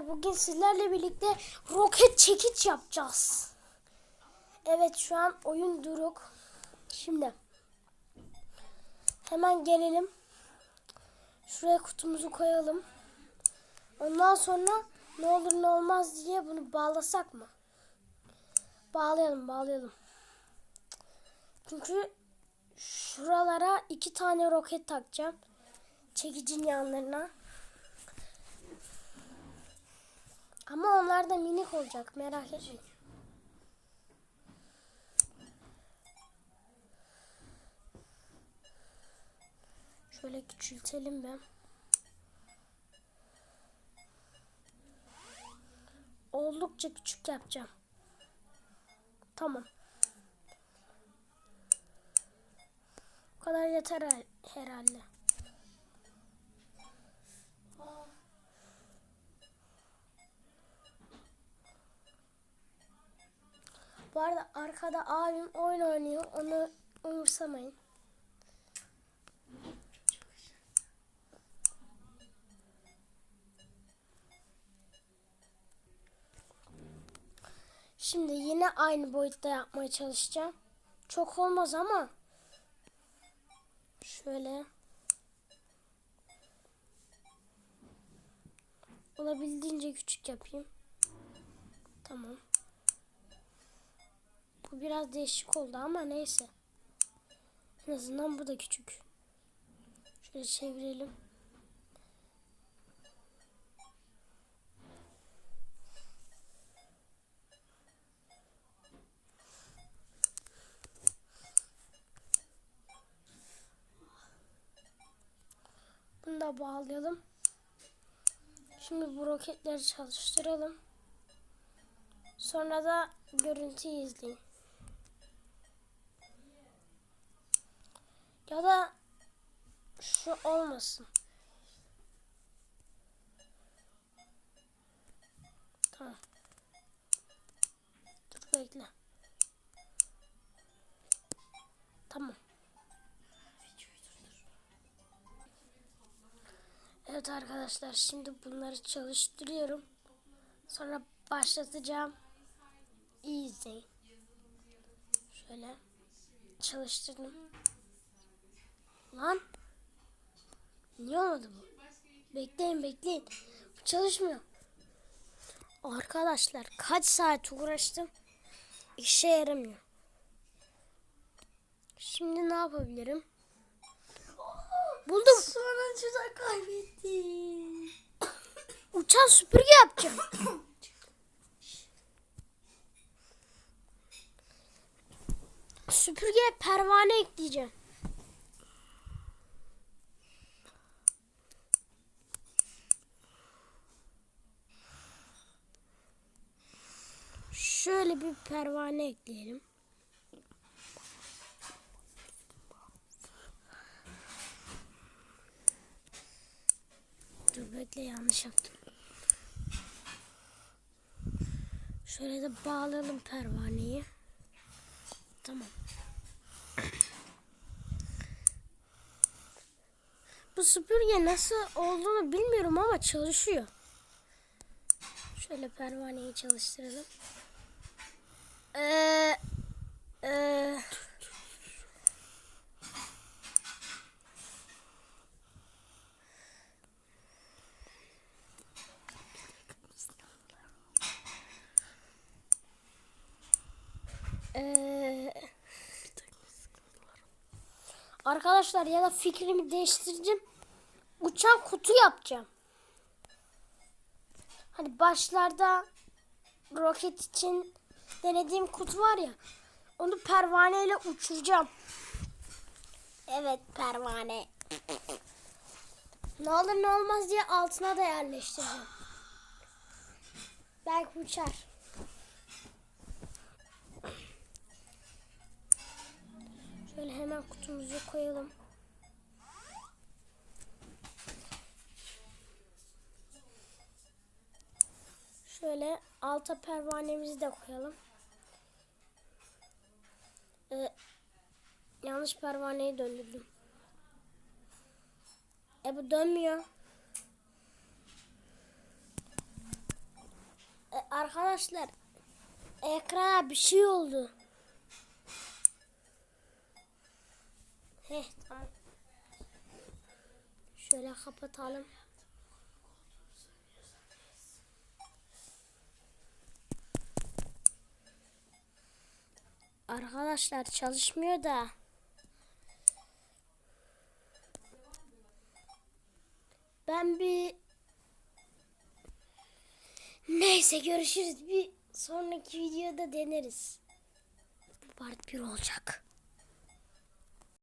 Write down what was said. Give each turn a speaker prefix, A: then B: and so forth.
A: arkadaşlar bugün sizlerle birlikte roket çekiç yapacağız. Evet şu an oyun duruk. Şimdi hemen gelelim. Şuraya kutumuzu koyalım. Ondan sonra ne olur ne olmaz diye bunu bağlasak mı? Bağlayalım bağlayalım. Çünkü şuralara iki tane roket takacağım. Çekicin yanlarına. Ama onlar da minik olacak merak etmeyin. Şöyle küçültelim ben. Oldukça küçük yapacağım. Tamam. Bu kadar yeter her- herhalde. Bu arada arkada abim oyun oynuyor. Onu umursamayın. Şimdi yine aynı boyutta yapmaya çalışacağım. Çok olmaz ama şöyle olabildiğince küçük yapayım. Tamam. Bu biraz değişik oldu ama neyse. En azından bu da küçük. Şöyle çevirelim. Bunu da bağlayalım. Şimdi bu roketleri çalıştıralım. Sonra da görüntüyü izleyin. Ya da şu olmasın. Tamam. Dur bekle. Tamam. Evet arkadaşlar şimdi bunları çalıştırıyorum. Sonra başlatacağım. İyi. Şöyle çalıştırdım. Lan. Niye olmadı bu? Bekleyin bekleyin. Bu çalışmıyor. Arkadaşlar kaç saat uğraştım. İşe yaramıyor. Şimdi ne yapabilirim? Buldum.
B: Sonuncuda kaybettim.
A: Uçan süpürge yapacağım. Süpürgeye pervane ekleyeceğim. Şöyle bir pervane ekleyelim. Dur bekle yanlış yaptım. Şöyle de bağlayalım pervaneyi. Tamam. Bu süpürge nasıl olduğunu bilmiyorum ama çalışıyor. Şöyle pervaneyi çalıştıralım. Ee, ee, ee, arkadaşlar ya da fikrimi değiştireceğim. Uçan kutu yapacağım. Hani başlarda roket için denediğim kutu var ya. Onu pervaneyle uçuracağım. Evet pervane. Ne olur ne olmaz diye altına da yerleştireceğim. Belki uçar. Şöyle hemen kutumuzu koyalım. Şöyle alta pervanemizi de koyalım. Ee, yanlış pervaneyi döndürdüm. E bu dönmüyor. Arkadaşlar ekrana bir şey oldu. Heh tamam. Şöyle kapatalım. Arkadaşlar çalışmıyor da. Ben bir Neyse görüşürüz. Bir sonraki videoda deneriz. Bu part 1 olacak.